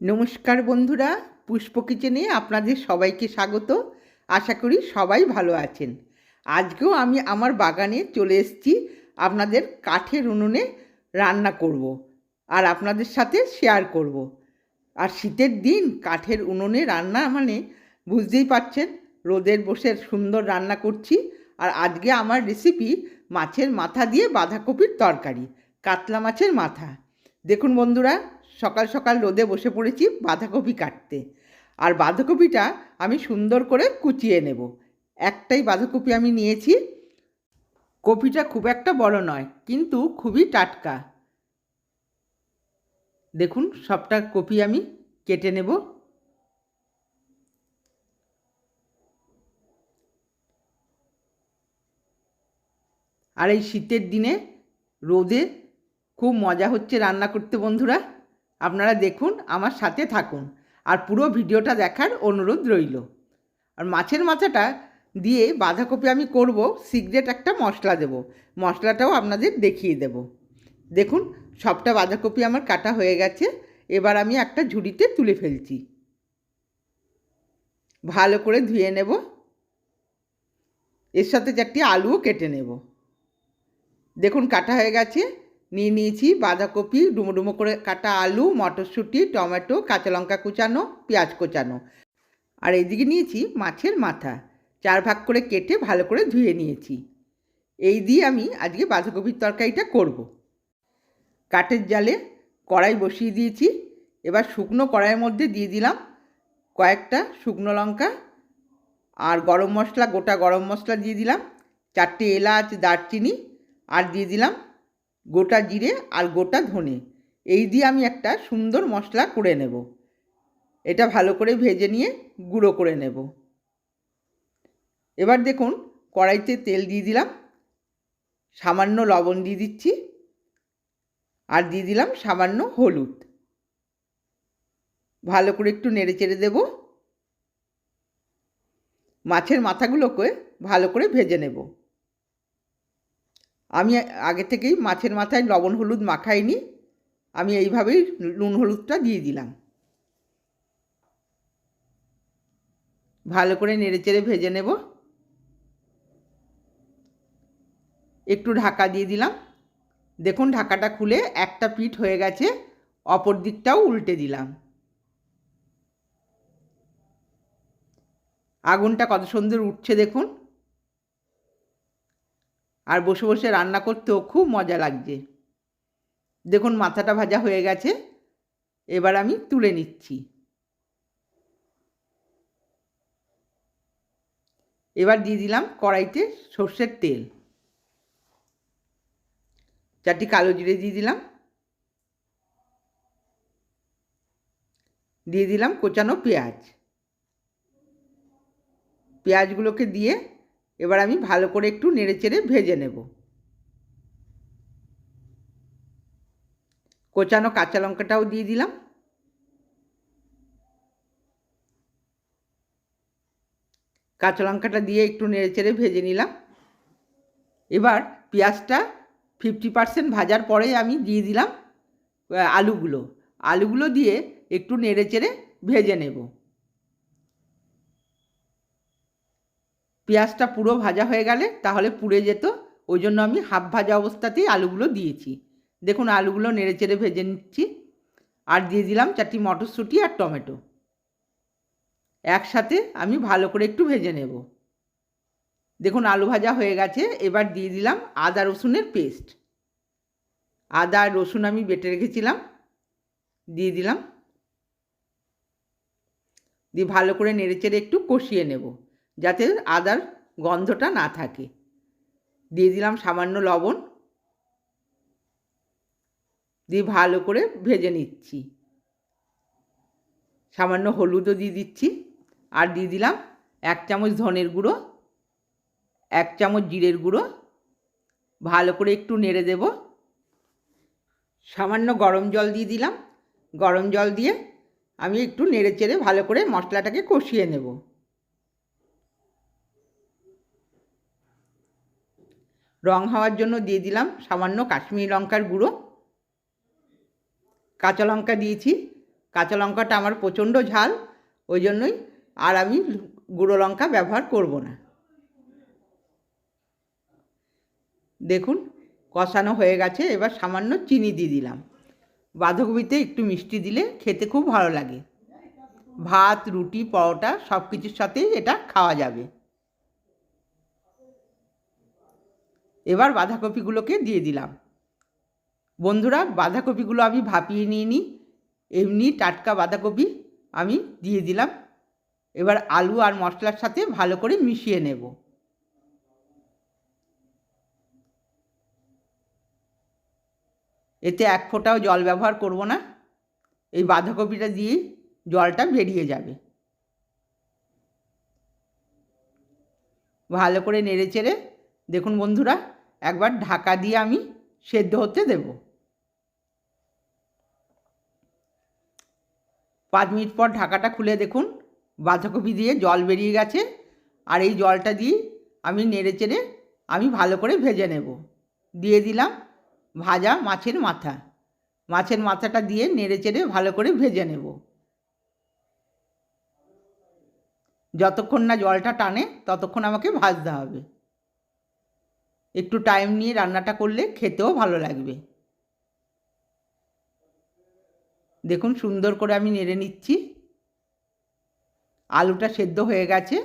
নমস্কার বন্ধুরা, পুষ্প কিচেনে আপনাদের সবাইকে স্বাগত আশা করি সবাই ভালো আছেন আজকেও আমি আমার বাগানে চলে এসেছি, আপনাদের কাঠের উনুনে রান্না করব। আর আপনাদের সাথে শেয়ার করব। আর শীতের দিন কাঠের উনুনে রান্না মানে বুঝতেই পারছেন, রোদের বসে সুন্দর রান্না করছি আর আজকে আমার রেসিপি মাছের মাথা দিয়ে বাঁধাকপির তরকারি, কাতলা মাছের মাথা দেখুন বন্ধুরা, সকাল সকাল রোদে বসে পড়েছি বাঁধাকপি কাটতে। আর বাঁধাকপিটা আমি সুন্দর করে কুচিয়ে নেব। একটাই বাঁধাকপি আমি নিয়েছি। কপিটা খুব একটা বড় নয়, কিন্তু খুবই টাটকা। দেখুন, সবটা কপি আমি কেটে নেব। আর এই শীতের দিনে রোদে খুব মজা হচ্ছে রান্না করতে বন্ধুরা। আপনারা দেখুন, আমার সাথে থাকুন। আর পুরো ভিডিওটা দেখার অনুরোধ রইল। আর মাছের মাথাটা দিয়ে বাঁধাকপি আমি করব সিগ্রেট একটা মশলা দেব। মশলাটাও আপনাদের দেখিয়ে দেব। দেখুন, সবটা বাঁধাকপি আমার কাটা হয়ে গেছে। এবার আমি একটা ঝুড়িতে তুলে ফেলছি। ভালো করে ধুয়ে নেব। এর সাথে চারটি আলুও কেটে নেব। দেখুন, কাটা হয়ে গেছে। নিয়ে নিয়েছি বাঁধাকপি ডুমো ডুমো করে কাটা আলু, মটরশুঁটি, টমেটো, কাঁচা লঙ্কা কুচানো, পেঁয়াজ কোচানো আর এইদিকে নিয়েছি মাছের মাথা, চার ভাগ করে কেটে ভালো করে ধুয়ে নিয়েছি এই দিয়ে আমি আজকে বাঁধাকপির তরকারিটা করব। কাঠের জালে কড়াই বসিয়ে দিয়েছি, এবার শুকনো কড়াইয়ের মধ্যে দিয়ে দিলাম কয়েকটা শুকনো লঙ্কা আর গরম মশলা, গোটা গরম মশলা দিয়ে দিলাম, চারটে এলাচ, দারচিনি আর দিয়ে দিলাম গোটা জিরে আর গোটা ধনে। এই দিয়ে আমি একটা সুন্দর মশলা করে নেব। এটা ভালো করে ভেজে নিয়ে গুঁড়ো করে নেব। এবার দেখুন, কড়াইতে তেল দিয়ে দিলাম, সামান্য লবণ দিয়ে দিচ্ছি, আর দিয়ে দিলাম সামান্য হলুদ। ভালো করে একটু নেড়ে চেড়ে দেব। মাছের মাথাগুলোকে ভালো করে ভেজে নেব। আমি আগে থেকেই মাছের মাথায় লবণ, হলুদ মাখাইনি। আমি এইভাবেই নুন, হলুদটা দিয়ে দিলাম। ভালো করে নেড়েচেড়ে ভেজে নেব। একটু ঢাকা দিয়ে দিলাম। দেখুন ঢাকাটা খুলে একটা পিঠ হয়ে গেছে, অপর দিকটাও উল্টে দিলাম। আগুনটা কত সুন্দর উঠছে দেখুন। আর বসে বসে রান্না করতেও খুব মজা লাগছে। দেখুন মাথাটা ভাজা হয়ে গেছে, এবার আমি তুলে নিচ্ছি। এবার দিয়ে দিলাম কড়াইতে সর্ষের তেল। চারটি কালো জিরে দিয়ে দিলাম। দিয়ে দিলাম কোচানো পেঁয়াজ। পেঁয়াজগুলোকে দিয়ে এবার আমি ভালো করে একটু নেড়ে চেড়ে ভেজে নেব। কোচানো কাঁচা লঙ্কাটাও দিয়ে দিলাম। কাঁচা লঙ্কাটা দিয়ে একটু নেড়ে চেড়ে ভেজে নিলাম। এবার পেঁয়াজটা ফিফটি পার্সেন্ট ভাজার পরে আমি দিয়ে দিলাম, আলুগুলো। আলুগুলো দিয়ে একটু নেড়ে চেড়ে ভেজে নেব। পেঁয়াজটা পুরো ভাজা হয়ে গেলে তাহলে পুড়ে যেত। ওই জন্য আমি হাফ ভাজা অবস্থাতেই আলুগুলো দিয়েছি। দেখুন, আলুগুলো নেড়ে চেড়ে ভেজে নিচ্ছি। আর দিয়ে দিলাম চারটি মটরশুঁটি আর টমেটো। একসাথে আমি ভালো করে একটু ভেজে নেব। দেখুন, আলু ভাজা হয়ে গেছে। এবার দিয়ে দিলাম আদা রসুনের পেস্ট। আদা আর রসুন আমি বেটে রেখেছিলাম। দিয়ে দিলাম। দিয়ে ভালো করে নেড়ে চেড়ে একটু কষিয়ে নেব। যাতে আদার গন্ধটা না থাকে। দিয়ে দিলাম সামান্য লবণ। দিয়ে ভালো করে ভেজে নিচ্ছি। সামান্য হলুদও দিয়ে দিচ্ছি। আর দিয়ে দিলাম এক চামচ ধনের গুঁড়ো, এক চামচ জিরের গুঁড়ো। ভালো করে একটু নেড়ে দেব। সামান্য গরম জল দিয়ে দিলাম। গরম জল দিয়ে আমি একটু নেড়ে চেড়ে ভালো করে মশলাটাকে কষিয়ে নেব। রং হওয়ার জন্য দিয়ে দিলাম সামান্য কাশ্মীরি লঙ্কার গুঁড়ো। কাঁচা লঙ্কা দিয়েছি। কাঁচা লঙ্কাটা আমার প্রচণ্ড ঝাল, ওই জন্যই আর আমি গুঁড়ো লঙ্কা ব্যবহার করব না। দেখুন, কষানো হয়ে গেছে, এবার সামান্য চিনি দিয়ে দিলাম। বাঁধাকপিতে একটু মিষ্টি দিলে খেতে খুব ভালো লাগে। ভাত, রুটি, পরোটা সব কিছুর সাথেই এটা খাওয়া যাবে। এবার বাঁধাকপিগুলোকে দিয়ে দিলাম। বন্ধুরা, বাঁধাকপিগুলো আমি ভাপিয়ে নিয়ে নিই এমনি টাটকা বাঁধাকপি আমি দিয়ে দিলাম। এবার আলু আর মশলার সাথে ভালো করে মিশিয়ে নেব। এতে এক ফোঁটাও জল ব্যবহার করব না, এই বাঁধাকপিটা দিয়েই জলটা বেরিয়ে যাবে। ভালো করে নেড়ে চেড়ে, দেখুন বন্ধুরা একবার ঢাকা দিয়ে আমি সেদ্ধ হতে দেব। পাঁচ মিনিট পর ঢাকাটা খুলে দেখুন, বাঁধাকপি দিয়ে জল বেরিয়ে গেছে, আর এই জলটা দিয়ে আমি নেড়ে চেড়ে আমি ভালো করে ভেজে নেব। দিয়ে দিলাম ভাজা মাছের মাথা। মাছের মাথাটা দিয়ে নেড়ে চেড়ে ভালো করে ভেজে নেব। যতক্ষণ না জলটা টানে ততক্ষণ আমাকে ভাজতে হবে। একটু টাইম নিয়ে রান্নাটা করলে খেতেও ভালো লাগবে। দেখুন সুন্দর করে আমি নেড়ে নিচ্ছি। আলুটা সেদ্ধ হয়ে গেছে।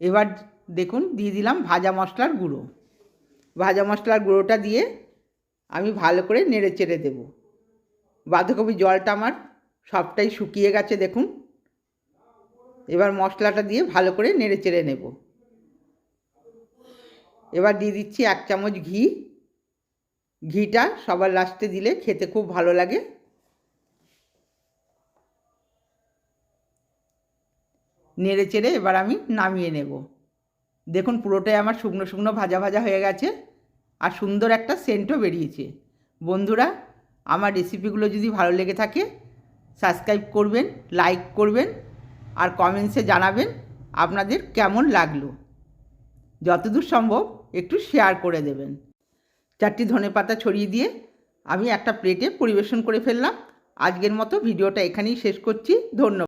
এবার দেখুন দিয়ে দিলাম ভাজা মশলার গুঁড়ো। ভাজা মশলার গুঁড়োটা দিয়ে আমি ভালো করে নেড়ে চেড়ে দেবো। বাঁধাকপি জলটা আমার সবটাই শুকিয়ে গেছে দেখুন। এবার মশলাটা দিয়ে ভালো করে নেড়ে চেড়ে নেব। এবার দিয়ে দিচ্ছি এক চামচ ঘি। ঘিটা সবার লাস্টে দিলে খেতে খুব ভালো লাগে। নেড়ে চেড়ে এবার আমি নামিয়ে নেব। দেখুন পুরোটাই আমার শুকনো শুকনো ভাজা ভাজা হয়ে গেছে আর সুন্দর একটা সেন্টও বেরিয়েছে। বন্ধুরা, আমার রেসিপিগুলো যদি ভালো লেগে থাকে সাবস্ক্রাইব করবেন লাইক করবেন আর কমেন্টসে জানাবেন আপনাদের কেমন লাগল। যতদূর সম্ভব একটু শেয়ার করে দেবেন। চারটি ধনে পাতা ছড়িয়ে দিয়ে আমি একটা প্লেটে পরিবেশন করে ফেললাম। আজকের মতো ভিডিওটা এখানেই শেষ করছি। ধন্যবাদ।